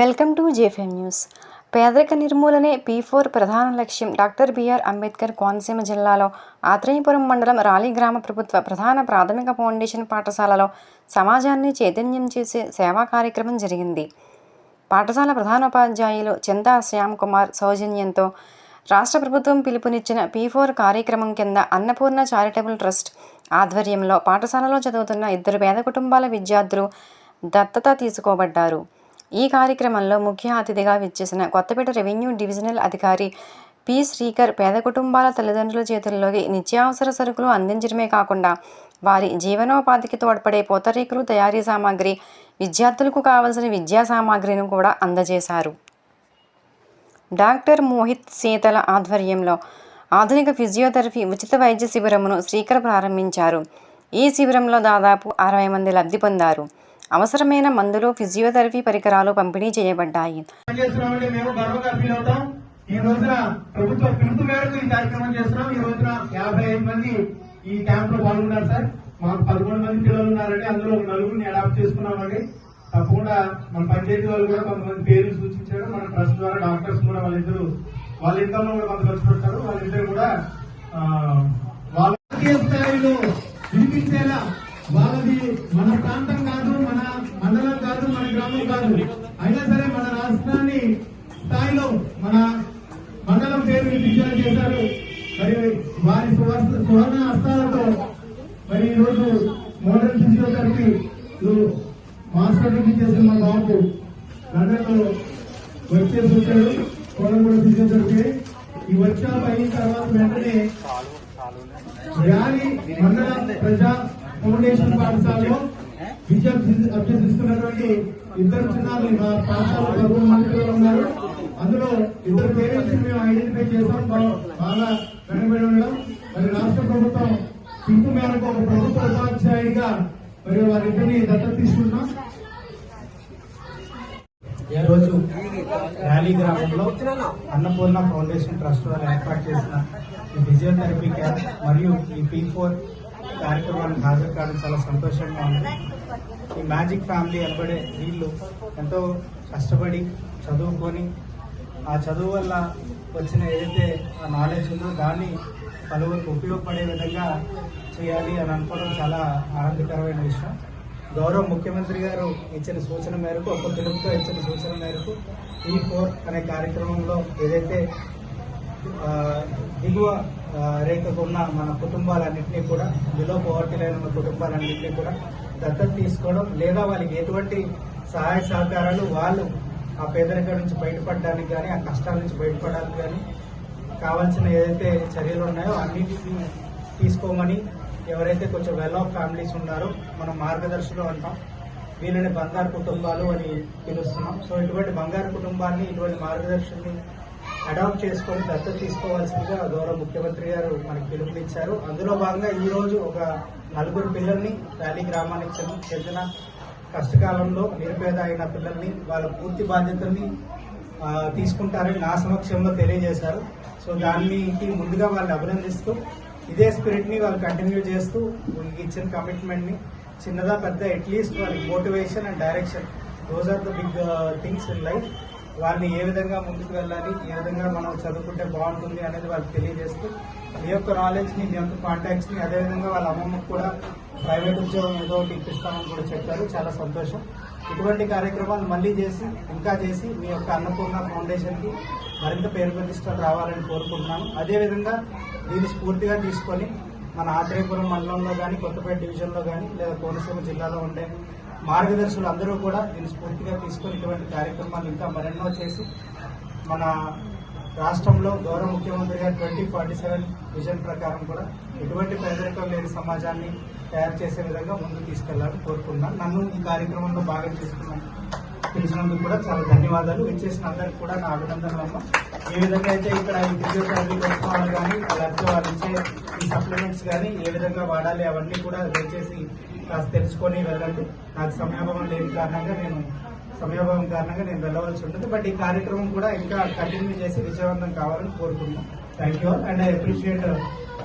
Welcome to జేఫెం news. పేదరిక నిర్మూలనే P four ప్రధాన లక్ష్యం డాక్టర్ బిఆర్ అంబేద్కర్ కోనసీమ జిల్లాలో ఆత్రేయపురం మండలం రాలి గ్రామ ప్రభుత్వ ప్రధాన ప్రాథమిక ఫౌండేషన్ పాఠశాలలో సమాజాన్ని చైతన్యం చేసే సేవా కార్యక్రమం జరిగింది. పాఠశాల ప్రధానోపాధ్యాయులు చింతా శ్యామ్ కుమార్ సౌజన్యంతో రాష్ట్ర ప్రభుత్వం పిలుపునిచ్చిన పీ ఫోర్ కార్యక్రమం కింద అన్నపూర్ణ చారిటబుల్ ట్రస్ట్ ఆధ్వర్యంలో పాఠశాలలో చదువుతున్న ఇద్దరు పేద కుటుంబాల విద్యార్థులు దత్తత తీసుకోబడ్డారు. ఈ కార్యక్రమంలో ముఖ్య అతిథిగా విచ్చేసిన కొత్తపేట రెవెన్యూ డివిజనల్ అధికారి పి. శ్రీకర్ పేద కుటుంబాల తల్లిదండ్రుల చేతుల్లోకి నిత్యావసర సరుకులు అందించడమే కాకుండా వారి జీవనోపాధికి తోడ్పడే పూతరేకులు తయారీ సామాగ్రి విద్యార్థులకు కావలసిన విద్యా సామాగ్రిని కూడా అందజేశారు. డాక్టర్ మోహిత్ సీతల ఆధ్వర్యంలో ఆధునిక ఫిజియోథెరపీ ఉచిత వైద్య శిబిరమును శ్రీకర్ ప్రారంభించారు. ఈ శిబిరంలో దాదాపు అరవై మంది లబ్ధి పొందారు. అవసరమైన మందులు ఫిజియోథెరపీ పరికరాలు పంపిణీ చేయబడ్డాయి. ఈ రోజున ప్రభుత్వ పిలుపు మేరకు ఈ కార్యక్రమం చేస్తున్నాం. ఈ రోజున యాభై ఐదు మంది ఈ క్యాంప్లో పాల్గొన్నారు సార్. మాకు పదకొండు మంది పిల్లలు ఉన్నారండి. అందులో ఒక నలుగురిని అడాప్ట్ చేసుకున్నామండి. తప్పకుండా మన పంచాయతీ వాళ్ళు కూడా కొంతమంది పేర్లు సూచించారు. మన ట్రస్ట్ ద్వారా డాక్టర్స్ కూడా వాళ్ళిద్దరు వాళ్ళ ఇన్కంలో కూడా కొంత ఖర్చు పెట్టారు వాళ్ళిద్దరు కూడా వాళ్ళ స్థాయిలో వినిపించేలా వాళ్ళది మన ప్రాంతం కాదు. మండలం కాదు మన గ్రామం కాదు. అయినా సరే మన రాష్ట్రాన్ని స్థాయిలో మన మండలం పేరు వినిపించేలా చేశారు. మరి వారి సువర్ణ హస్తాలతో మరి ఈరోజు మోడల్ ఫిజియోథెరపీ మాస్టర్ డిగ్రీ చేసిన మా బాబు లండన్లో వర్క్ చేసి వచ్చాడు కోలంగూడ ఫిజియోథెరపీ. ఈ వర్క్షాప్ అయిన తర్వాత వెంటనే ర్యాలీ మండల ప్రజా ఫౌండేషన్ పాఠశాలలో విద్య అభ్యసిస్తున్నటువంటి ఇద్దరు చిన్నారులు మా పాఠశాల పదకొండు మంత్రులు ఉన్నారు. అందులో ఇద్దరు పేరెంట్స్ మేము ఐడెంటిఫై చేసాం బాగా వెనకబడి ఉండడం. మరి రాష్ట్ర ప్రభుత్వం పిలుపు మేరకు ఒక ప్రభుత్వ ఉపాధ్యాయుడిగా మరి వారిద్దరిని దత్తత తీసుకుంటున్నాం ఈ రోజు ర్యాలీ గ్రామంలో అన్నపూర్ణ ఫౌండేషన్ ట్రస్ట్ వారు ఏర్పాటు చేసిన ఈ ఫిజియోథెరపీ క్యాంప్ మరియు ఈ పీ ఫోర్ కార్యక్రమానికి హాజరు కావడం చాలా సంతోషంగా ఉంది. ఈ మ్యాజిక్ ఫ్యామిలీ అనబడే వీళ్ళు ఎంతో కష్టపడి చదువుకొని ఆ చదువు వల్ల వచ్చిన ఏదైతే ఆ నాలెడ్జ్ ఉందో దాన్ని పలువురికి ఉపయోగపడే విధంగా చేయాలి అని అనుకోవడం చాలా ఆనందకరమైన విషయం. గౌరవ ముఖ్యమంత్రి గారు ఇచ్చిన సూచన మేరకు ఒక పిలుపుతో ఇచ్చిన సూచన మేరకు ఈ ఫోర్ అనే కార్యక్రమంలో ఏదైతే దిగువ రేఖకు ఉన్న మన కుటుంబాలన్నింటినీ కూడా బిలో పవర్టీ లైన్ ఉన్న కుటుంబాలన్నింటినీ కూడా దత్తత తీసుకోవడం లేదా వాళ్ళకి ఎటువంటి సహాయ సహకారాలు వాళ్ళు ఆ పేదరికం నుంచి బయటపడడానికి కానీ ఆ కష్టాల నుంచి బయటపడడానికి కానీ కావాల్సిన ఏదైతే చర్యలు ఉన్నాయో అన్నిటిని తీసుకోమని ఎవరైతే కొంచెం వెల్ ఆఫ్ ఫ్యామిలీస్ ఉన్నారో మనం మార్గదర్శులు అంటాం వీళ్ళని బంగారు కుటుంబాలు అని పిలుస్తున్నాం. సో ఇటువంటి బంగారు కుటుంబాన్ని ఇటువంటి మార్గదర్శుల్ని అడాప్ట్ చేసుకొని దత్తత తీసుకోవాల్సిందిగా గౌరవ ముఖ్యమంత్రి గారు మనకి పిలుపునిచ్చారు. అందులో భాగంగా ఈ రోజు ఒక నలుగురు పిల్లల్ని ర్యాలీ గ్రామానికి చెందిన కష్టకాలంలో నిరుపేద అయిన పిల్లల్ని వాళ్ళ పూర్తి బాధ్యతల్ని తీసుకుంటారని నా సమక్షంలో తెలియజేశారు. సో దానికి ముందుగా వాళ్ళని అభినందిస్తూ ఇదే స్పిరిట్ని వాళ్ళు కంటిన్యూ చేస్తూ ఇచ్చిన కమిట్మెంట్ని చిన్నదా పెద్ద అట్లీస్ట్ వాళ్ళకి motivation and direction. Those are the big things in life వారిని ఏ విధంగా ముందుకు వెళ్ళాలి ఏ విధంగా మనం చదువుకుంటే బాగుంటుంది అనేది వాళ్ళకి తెలియజేస్తూ మీ యొక్క నాలెడ్జ్ని మీ యొక్క కాంటాక్ట్స్ని అదేవిధంగా వాళ్ళ అమ్మమ్మకు కూడా ప్రైవేట్ ఉద్యోగం ఏదో ఒకటి ఇప్పిస్తామని కూడా చెప్పారు. చాలా సంతోషం. ఇటువంటి కార్యక్రమాలు మళ్ళీ చేసి ఇంకా చేసి మీ యొక్క అన్నపూర్ణ ఫౌండేషన్కి మరింత పేరు ప్రతిష్టలు రావాలని కోరుకుంటున్నాను. అదేవిధంగా దీన్ని స్ఫూర్తిగా తీసుకొని మన ఆత్రేయపురం మండలంలో కానీ కొత్తపేట డివిజన్లో కానీ లేదా కోనసీమ జిల్లాలో ఉండే మార్గదర్శులు అందరూ కూడా దీన్ని స్ఫూర్తిగా తీసుకుని ఇటువంటి కార్యక్రమాలు ఇంకా మరెన్నో చేసి మన రాష్ట్రంలో గౌరవ ముఖ్యమంత్రి గారు ట్వంటీ ఫార్టీ సెవెన్ విజన్ ప్రకారం కూడా ఎటువంటి పేదరికం లేని సమాజాన్ని తయారు చేసే విధంగా ముందుకు తీసుకెళ్ళాలని కోరుకున్నాను నన్ను ఈ కార్యక్రమంలో భాగం చేసుకున్నాను పిలిచినందుకు కూడా చాలా ధన్యవాదాలు. ఇచ్చేసిన అందరికి కూడా నా అభినందనలు ఏ విధంగా అయితే ఇక్కడ ఈ ఫిజియోథెరపీ చేసుకోవాలి కానీ లేకపోతే వాళ్ళు ఇచ్చే ఈ సప్లిమెంట్స్ కానీ ఏ విధంగా వాడాలి అవన్నీ కూడా దయచేసి కాస్త తెలుసుకొని వెళ్ళండి. నాకు సమయాభావం లేని కారణంగా నేను సమయాభావం కారణంగా నేను వెళ్ళవలసి ఉంటుంది. బట్ ఈ కార్యక్రమం కూడా ఇంకా కంటిన్యూ చేసి విజయవంతం కావాలని కోరుకుంటున్నాను thank you and I appreciate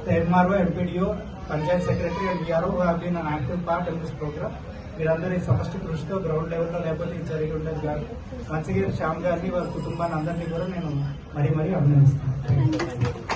the MRO MPDO panchayat secretary and VRO have been an active part in this program మీరందరి సమష్టి కృషితో గ్రౌండ్ లెవెల్లో లేకపోతే ఇది జరిగి ఉండదు కాదు. మంచిగా శ్యామ్ గారిని వారి కుటుంబాన్ని అందరినీ కూడా నేను మరీ మరీ అభినందిస్తాను.